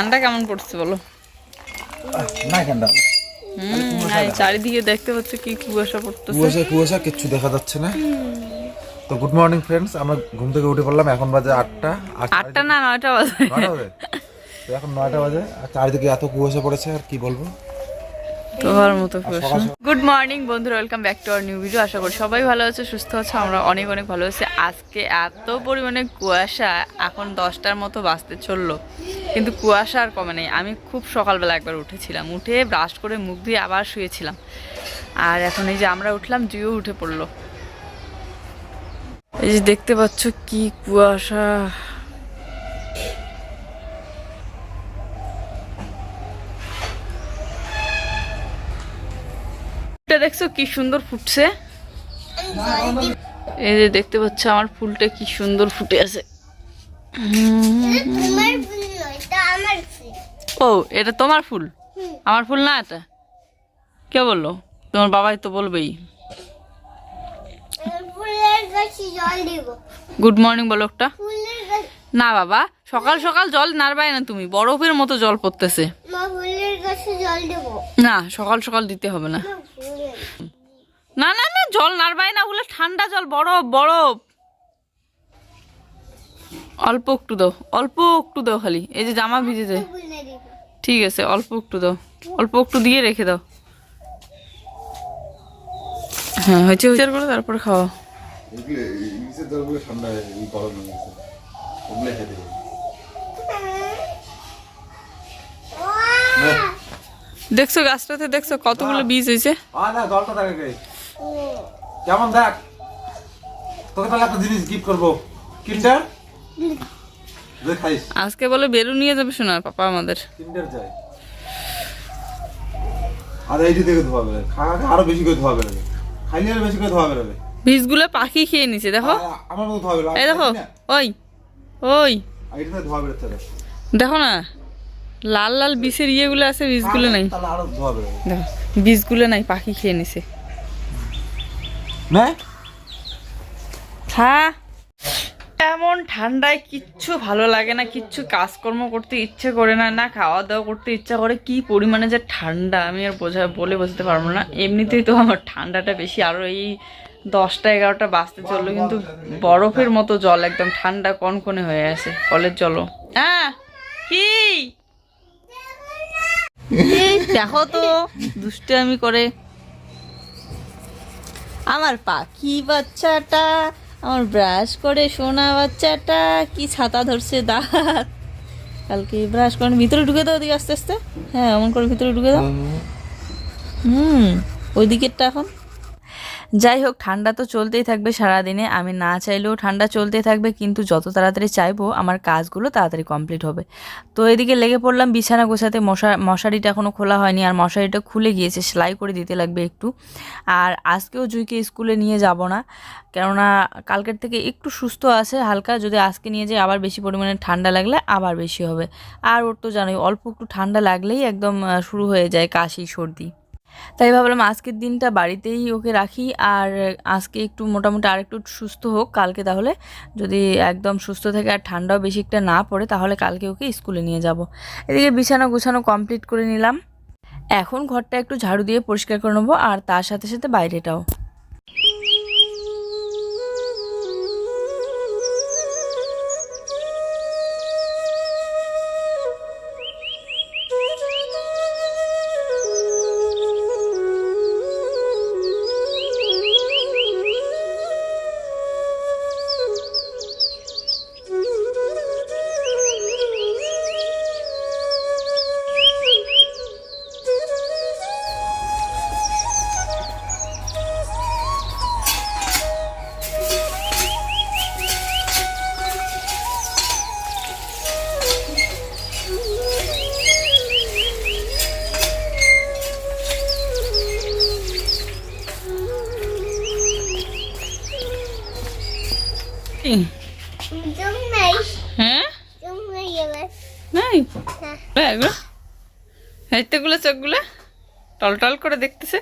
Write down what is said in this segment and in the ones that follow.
ঠান্ডা কেমন পড়ছে বলো? না ঠান্ডা। চারিদিকে দেখতে পাচ্ছ কি কুয়াশা পড়তেছে। কুয়াশা কুয়াশা কিচ্ছু দেখা যাচ্ছে না। তো গুড মর্নিং ফ্রেন্ডস আমরা ঘুম থেকে উঠে পড়লাম এখন বাজে আটটা। আটটা না নয়টা বাজে। নয়টা বাজে। তো এখন নয়টা বাজে আর চারিদিকে এত কুয়াশা পড়েছে আর কি বলব? তোমার মতো কুয়াশা গুড মর্নিং বন্ধুরা welcome back to our new video আশা করি সবাই ভালো আছে সুস্থ আছে আমরা অনেক অনেক ভালো আছি। আজকে এত পরিমাণে কুয়াশা এখন দশটার মতো বাজতে চলল। কিন্তু কুয়াশা আর কমে নেই। আমি খুব সকালবেলা একবার উঠেছিলাম। উঠে ব্রাশ করে মুখ দিয়ে আবার শুয়েছিলাম। আর এখন এই যে আমরা উঠলাম জুইও উঠে পড়ল। এই যে দেখতে পাচ্ছ কি কুয়াশা। দেখছ কি সুন্দর ফুটছে? এই যে দেখতে পাচ্ছ আমার ফুলটা কি সুন্দর ফুটে আছে। তোমার ফুল নয় এটা আমার ফুল ও এটা তোমার ফুল? আমার ফুল না এটা? কে বলল? তোমার বাবাই তো বলবেই। গুড মর্নিং বলো একটা। না বাবা সকাল সকাল জল নাড়বাই না তুমি বরফের মতো জল পড়তেছে মা ফুলের গাছে জল দেব না সকাল সকাল দিতে হবে না না না না জল নাড়বাই না বলে ঠান্ডা জল বরফ বরফ অল্প একটু দাও অল্প একটু দাও খালি এই যে জামা ভিজে যায় ঠিক আছে অল্প একটু দাও অল্প একটু দিয়ে রেখে দাও হ্যাঁ হয়েছে বিচার করে তারপরে খাওয়া ঠান্ডা গরম হয়ে গেছে ওগুলো খেতে দেখছ গাছটাতে দেখছ কতগুলো বীজ হয়েছে? কেমন দেখ? তোকে তাহলে একটা জিনিস গিফট করব। কিন্ডার? আজকে বলে বেরু নিয়ে যাবে শোনা পাপা আমাদের। কিন্ডার আর এইটি থেকে ধোয়া বেরোবে। খাওয়া আরও বেশি করে ধোয়া বেরোবে। খাইলে আরও বেশি করে ধোয়া বেরোবে। বীজগুলো পাখি খেয়ে নিছে দেখো। আমার মতো ধোয়া বেরোবে। এই দেখো ওই। ওই। দেখো। না লাল লাল বিষের ইয়েগুলো আছে বীজগুলো নাই। দেখো বীজগুলো নাই পাখি খেয়ে নিছে। হ্যাঁ এমন ঠান্ডায় কিচ্ছু ভালো লাগে না কিচ্ছু কাজকর্ম করতে ইচ্ছে করে না না খাওয়া দাওয়া করতে ইচ্ছা করে কি পরিমাণে যে ঠান্ডা আমি আর বোঝা বলে বোঝাতে পারব না। এমনিতেই তো আমার ঠান্ডাটা বেশি আরও এই দশটা এগারোটা বাজতে চলল কিন্তু বরফের মতো জল একদম ঠান্ডা কনকনে হয়ে আছে কলের জলও। হ্যাঁ কি? দেখো তো দুষ্টামি করে। আমার পাখি বাচ্চাটা আমার ব্রাশ করে সোনা বাচ্চাটা কি ছাতা ধরছে দাঁত। কালকে ব্রাশ করে ভিতরে ঢুকে দাও ওদিকে আস্তে আস্তে। হ্যাঁ এমন করে ভিতরে ঢুকে দাও। হুম ওই দিকেরটা এখন। যাই হোক ঠান্ডা তো চলতেই থাকবে সারাদিনে। আমি না চাইলেও ঠান্ডা চলতেই থাকবে, কিন্তু যত তাড়াতাড়ি চাইব, আমার কাজগুলো তাড়াতাড়ি কমপ্লিট হবে। তো এদিকে লেগে পড়লাম, বিছানা গোছাতে। মশা, মশারিটা এখনও খোলা হয়নি, আর মশারিটা খুলে গিয়েছে, সেলাই করে দিতে লাগবে একটু। আর আজকেও জুইকে স্কুলে নিয়ে যাব না, কেননা কালকের থেকে একটু সুস্থ আছে, হালকা। যদি আজকে নিয়ে যাই, আবার বেশি পরিমাণে ঠান্ডা লাগলে আবার বেশি হবে। আর ওর তো জানোই, অল্প একটু ঠান্ডা লাগলেই একদম শুরু হয়ে যায় কাশি, সর্দি। তাই ভাবলাম আজকের দিনটা বাড়িতেই ওকে রাখি, আর আজকে একটু মোটামুটি আর একটু সুস্থ হোক, কালকে তাহলে যদি একদম সুস্থ থাকে আর ঠান্ডাও বেশি একটা না পড়ে, তাহলে কালকে ওকে স্কুলে নিয়ে যাব। এদিকে বিছানা গুছানো কমপ্লিট করে নিলাম। এখন ঘরটা একটু ঝাড়ু দিয়ে পরিষ্কার করে নেব, আর তার সাথে সাথে বাইরেটাও। হ্যাঁ হয়ে নাই এগুলো চোখগুলো টলটল করে দেখতেছে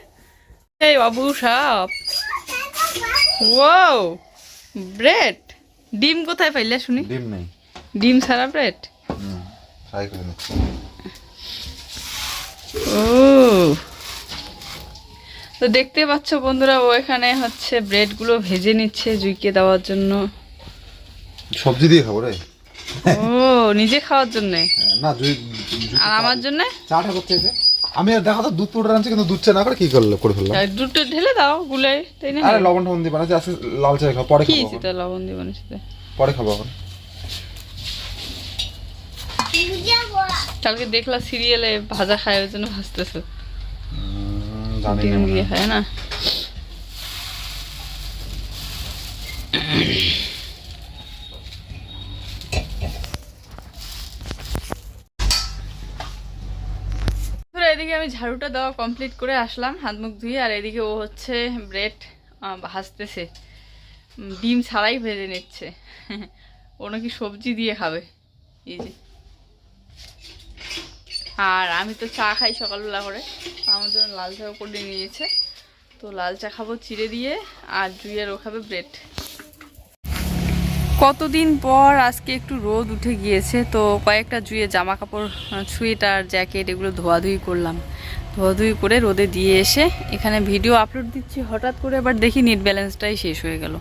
এই বাবু সাপ ওয়াও ব্রেড ডিম কোথায় পাইলে শুনি ডিম নেই ডিম ছাড়া ব্রেড ও তো দেখতে পাচ্ছ বন্ধুরা ও এখানে হচ্ছে ব্রেডগুলো ভেজে নিচ্ছে জুইকে দেওয়ার জন্য। সবজি দিয়ে খাব রে। ও নিজে খাওয়ার জন্য? না আর আমার জন্য? চাটা করতে আমি আর দেখো তো দুধ পুরো আনছি কিন্তু দুধ চা না করে কি করল করে ফেললাম। দুটো ঢেলে দাও গুলে তাই না? আরে লবণ টবণ দিয়ে বানাচ্ছি আজকে লাল চা খাব পরে কি খাব সেটা লবণ দিয়ে বানিয়েছে পরে খাব এখন। কালকে দেখলাম সিরিয়ালে ভাজা খায় ওই জন্য ভাজতেছে। জানি ডিম না। দিয়ে খায় না ধরো এদিকে আমি ঝাড়ুটা দেওয়া কমপ্লিট করে আসলাম, হাত মুখ ধুয়ে, আর এদিকে ও হচ্ছে ব্রেড ভাজতেছে। ডিম ছাড়াই ভেজে নিচ্ছে। ও নাকি সবজি দিয়ে খাবে। এই যে। আর আমি তো চা খাই সকালবেলা করে। আমার জন্য লাল চাও করে নিয়েছে। তো লাল চা খাব চিড়ে দিয়ে, আর জুইয়ের ও খাবে ব্রেড কতদিন পর আজকে একটু রোদ উঠে গিয়েছে, তো কয়েকটা জুয়ে জামা কাপড় সুয়েটার, জ্যাকেট এগুলো ধোয়াধুয়ি করলাম। ধোয়াধুয়ি করে রোদে দিয়ে এসে এখানে ভিডিও আপলোড দিচ্ছি, হঠাৎ করে এবার দেখি নেট ব্যালেন্সটাই শেষ হয়ে গেল।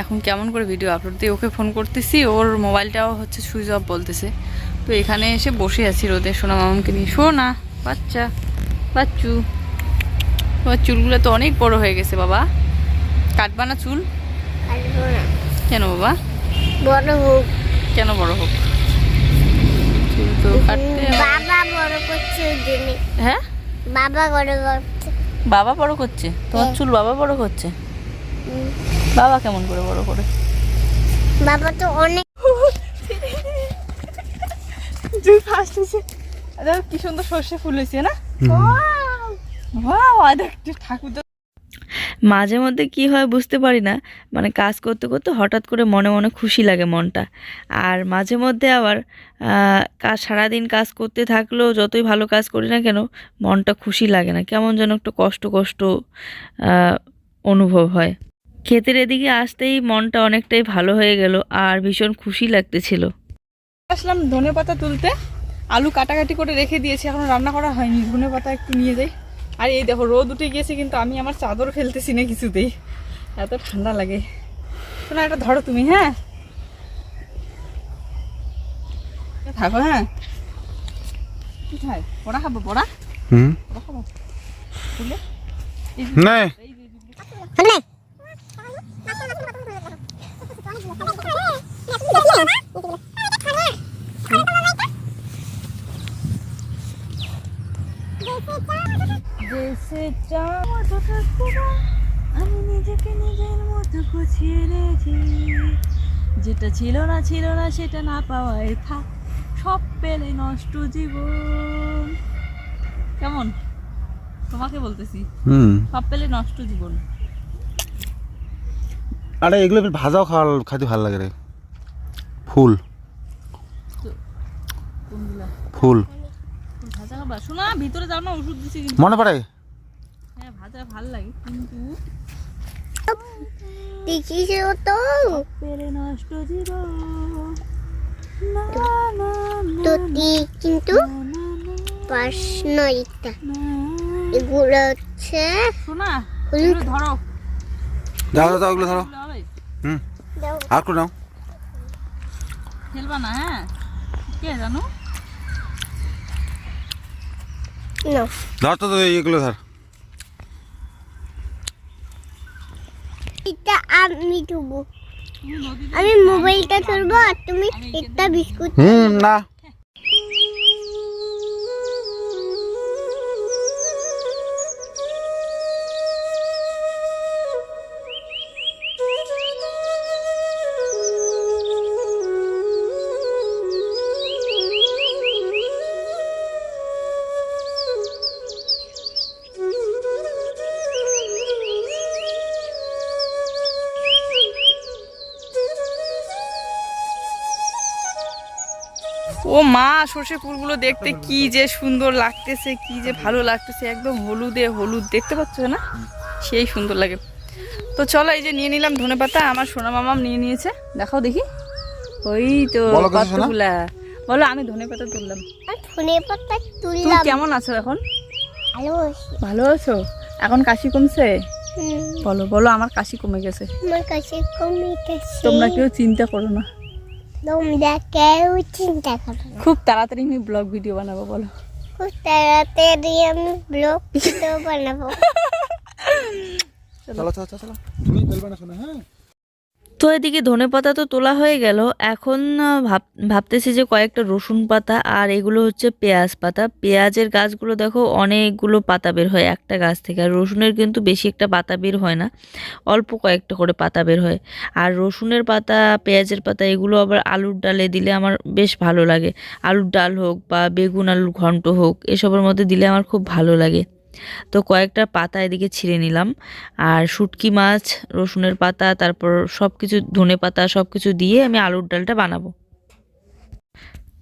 এখন কেমন করে ভিডিও আপলোড দিয়ে ওকে ফোন করতেছি, ওর মোবাইলটাও হচ্ছে সুইচ অফ বলতেছে। তো এখানে এসে বসে আছি রোদে, সোনা মামাকে নিয়ে। শোনা বাচ্চা, বাচ্চু, তোমার চুলগুলো তো অনেক বড় হয়ে গেছে বাবা। কাটবা না চুল? কেন বাবা? বড় হোক। কেন বড় হোক? বাবা বড় করছে হ্যাঁ? বাবা বড় করছে। বাবা বড় করছে? তোমার চুল বাবা বড় করছে? বাবা কেমন করে বড় করে? বাবা তো অনেক দেখো কি সুন্দর সর্ষে ফুল হয়েছে না? ঠাকুর মাঝে মধ্যে কি হয় বুঝতে পারি না। মানে কাজ করতে করতে হঠাৎ করে মনে মনে খুশি লাগে মনটা। আর মাঝে মধ্যে আবার কাজ সারাদিন কাজ করতে থাকলেও যতই ভালো কাজ করি না কেন, মনটা খুশি লাগে না। কেমন যেন একটু কষ্ট কষ্ট অনুভব হয়। ক্ষেতের এদিকে আসতেই মনটা অনেকটাই ভালো হয়ে গেল আর ভীষণ খুশি লাগতেছিল। আসলাম ধনে পাতা তুলতে। আলু কাটাকাটি করে রেখে দিয়েছি, এখন রান্না করা হয়নি। ধনে পাতা একটু নিয়ে যাই। আর এই দেখো রোদ উঠে গিয়েছে কিন্তু আমি আমার চাদর ফেলতেছি না কিছুতেই এত ঠান্ডা লাগে শোনা এটা ধরো তুমি হ্যাঁ থাকো হ্যাঁ কোথায় বড়া খাব বড়া হুম বড়া খাব নে না আমি নিজেকে নিজের মতো গুছিয়ে নিয়েছি যেটা ছিল না ছিল না সেটা না পাওয়ায় থাক। সব পেলে নষ্ট জীবন। কেমন? তোমাকে বলতেছি। হুম। সব পেলে নষ্ট জীবন। আরে এগুলো ভাজাও খাওয়া খাইতে ভালো লাগে রে। ফুল। ফুল। খাবা শোনা ভিতরে যাও না ওষুধ দিছি কিন্তু। মনে পড়ে? হ্যাঁ ভাজা ভালো লাগে কিন্তু দেখিস তো। পেলে নষ্ট জীবন। না, না, না, তো কিন্তু প্রশ্ন এটা। এগুলো হচ্ছে শোনা এগুলো ধরো। দাও দাও ধরো। এগুলো হবে। হুম। আর করে নাও। ফেলবা না হ্যাঁ। কে জানো? না। ধর তো এগুলো ধর। এটা আমি ধুবো। আমি মোবাইলটা ধরবো আর তুমি একটা বিস্কুট হুম না। ও মা সর্ষে ফুলগুলো দেখতে কি যে সুন্দর লাগতেছে কি যে ভালো লাগতেছে একদম হলুদে হলুদ দেখতে পাচ্ছ না? সেই সুন্দর লাগে। তো চলো এই যে নিয়ে নিলাম ধনে পাতা আমার সোনা মামাম নিয়ে নিয়েছে। দেখাও দেখি। ওই তো বলো কতগুলা বলো আমি ধনে পাতা তুললাম। ধনে পাতা তুমি তুললাম। কেমন আছো এখন? ভালো আছো। এখন কাশি কমছে? বলো বলো আমার কাশি কমে গেছে। আমার কাছে কমে গেছে। তোমরা কেউ চিন্তা করো না। তোমরা কেউ চিন্তা করো খুব তাড়াতাড়ি আমি ব্লগ ভিডিও বানাবো বলো। খুব তাড়াতাড়ি আমি ব্লগ ভিডিও বানাবো। চলো চলো চলো চলো। তুমি ফেলবে না শোনা হ্যাঁ? তো এদিকে ধনে পাতা তো তোলা হয়ে গেল। এখন ভাব, ভাবতেছি যে কয়েকটা রসুন পাতা আর এগুলো হচ্ছে পেঁয়াজ পাতা। পেঁয়াজের গাছগুলো দেখো অনেকগুলো পাতা বের হয় একটা গাছ থেকে। আর রসুনের কিন্তু বেশি একটা পাতা বের হয় না, অল্প কয়েকটা করে পাতা বের হয়। আর রসুনের পাতা, পেঁয়াজের পাতা, এগুলো আবার আলুর ডালে দিলে আমার বেশ ভালো লাগে। আলুর ডাল হোক বা বেগুন আলুর ঘন্ট হোক, এসবের মধ্যে দিলে আমার খুব ভালো লাগে। তো কয়েকটা পাতা এদিকে ছিঁড়ে নিলাম। আর শুটকি মাছ রসুনের পাতা তারপর সব কিছু ধনে পাতা সব কিছু দিয়ে আমি আলুর ডালটা বানাবো।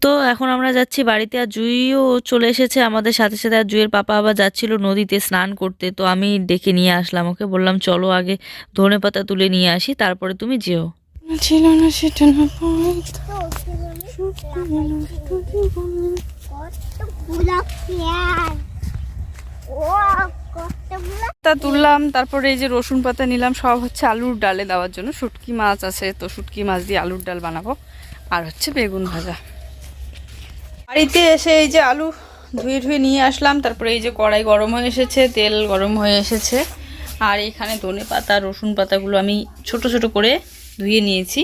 তো এখন আমরা যাচ্ছি বাড়িতে আর জুইও চলে এসেছে আমাদের সাথে সাথে। আর জুইয়ের পাপা আবার যাচ্ছিল নদীতে স্নান করতে। তো আমি ডেকে নিয়ে আসলাম ওকে। বললাম চলো আগে ধনে পাতা তুলে নিয়ে আসি তারপরে তুমি যেও। ছিল না সেটা না তা তুললাম, তারপরে এই যে রসুন পাতা নিলাম, সব হচ্ছে আলুর ডালে দেওয়ার জন্য। শুটকি মাছ আছে, তো শুটকি মাছ দিয়ে আলুর ডাল বানাবো। আর হচ্ছে বেগুন ভাজা। বাড়িতে এসে এই যে আলু ধুয়ে ধুয়ে নিয়ে আসলাম, তারপরে এই যে কড়াই গরম হয়ে এসেছে, তেল গরম হয়ে এসেছে। আর এখানে ধনে পাতা, রসুন পাতাগুলো আমি ছোট ছোট করে ধুয়ে নিয়েছি।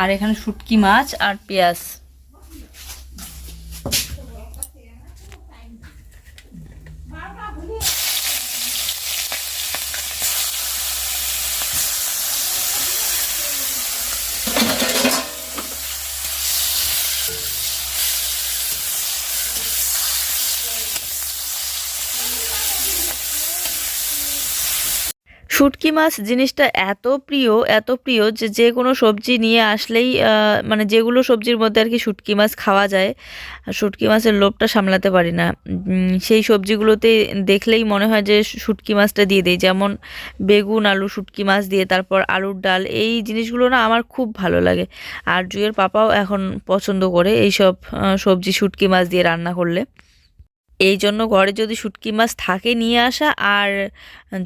আর এখানে শুটকি মাছ আর পেঁয়াজ। শুটকি মাছ জিনিসটা এত প্রিয় এত প্রিয় যে যে কোনো সবজি নিয়ে আসলেই মানে যেগুলো সবজির মধ্যে আর কি শুটকি মাছ খাওয়া যায় শুটকি মাছের লোভটা সামলাতে পারি না। সেই সবজিগুলোতে দেখলেই মনে হয় যে শুটকি মাছটা দিয়ে দিই। যেমন বেগুন, আলু শুটকি মাছ দিয়ে, তারপর আলুর ডাল, এই জিনিসগুলো না আমার খুব ভালো লাগে। আর জুয়ের পাপাও এখন পছন্দ করে এইসব সবজি শুটকি মাছ দিয়ে রান্না করলে। এই জন্য ঘরে যদি শুটকি মাছ থাকে নিয়ে আসা আর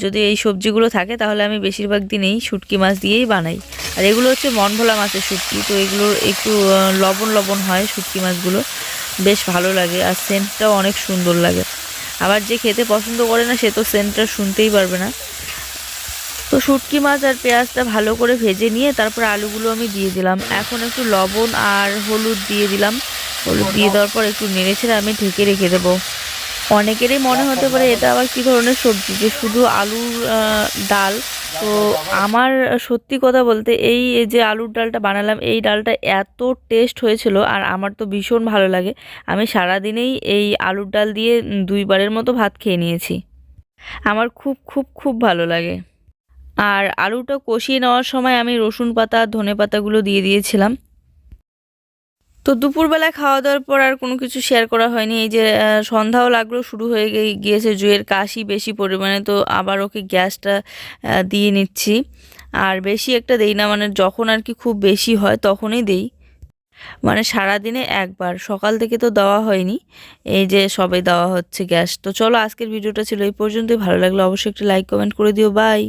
যদি এই সবজিগুলো থাকে, তাহলে আমি বেশিরভাগ দিনেই শুটকি মাছ দিয়েই বানাই। আর এগুলো হচ্ছে মন ভোলা মাছের শুটকি, তো এগুলো একটু লবণ লবণ হয় শুটকি মাছগুলো। বেশ ভালো লাগে আর সেন্টটাও অনেক সুন্দর লাগে। আবার যে খেতে পছন্দ করে না, সে তো সেন্টটা শুনতেই পারবে না। তো শুটকি মাছ আর পেঁয়াজটা ভালো করে ভেজে নিয়ে তারপর আলুগুলো আমি দিয়ে দিলাম। এখন একটু লবণ আর হলুদ দিয়ে দিলাম। হলুদ দিয়ে দেওয়ার পর একটু নেড়ে ছেড়ে আমি ঢেকে রেখে দেবো। অনেকেরই মনে হতে পারে এটা আবার কী ধরনের সবজি? যে শুধু আলুর ডাল। তো আমার সত্যি কথা বলতে এই যে আলুর ডালটা বানালাম, এই ডালটা এত টেস্ট হয়েছিল আর আমার তো ভীষণ ভালো লাগে। আমি সারাদিনেই এই আলুর ডাল দিয়ে দুইবারের মতো ভাত খেয়ে নিয়েছি। আমার খুব খুব খুব ভালো লাগে। আর আলুটা কষিয়ে নেওয়ার সময় আমি রসুন পাতা, ধনে পাতাগুলো দিয়ে দিয়েছিলাম। তো দুপুরবেলা খাওয়া দাওয়ার পর আর কোনো কিছু শেয়ার করা হয়নি। এই যে সন্ধ্যাও লাগল, শুরু হয়ে গিয়েছে জুয়ের কাশি বেশি পরিমাণে, তো আবার ওকে গ্যাসটা দিয়ে নিচ্ছি। আর বেশি একটা দেই না মানে যখন আর কি খুব বেশি হয়, তখনই দেই। মানে সারাদিনে একবার, সকাল থেকে তো দেওয়া হয়নি, এই যে সবে দেওয়া হচ্ছে গ্যাস। তো চলো, আজকের ভিডিওটা ছিল এই পর্যন্তই। ভালো লাগল অবশ্যই একটা লাইক কমেন্ট করে দিও। বাই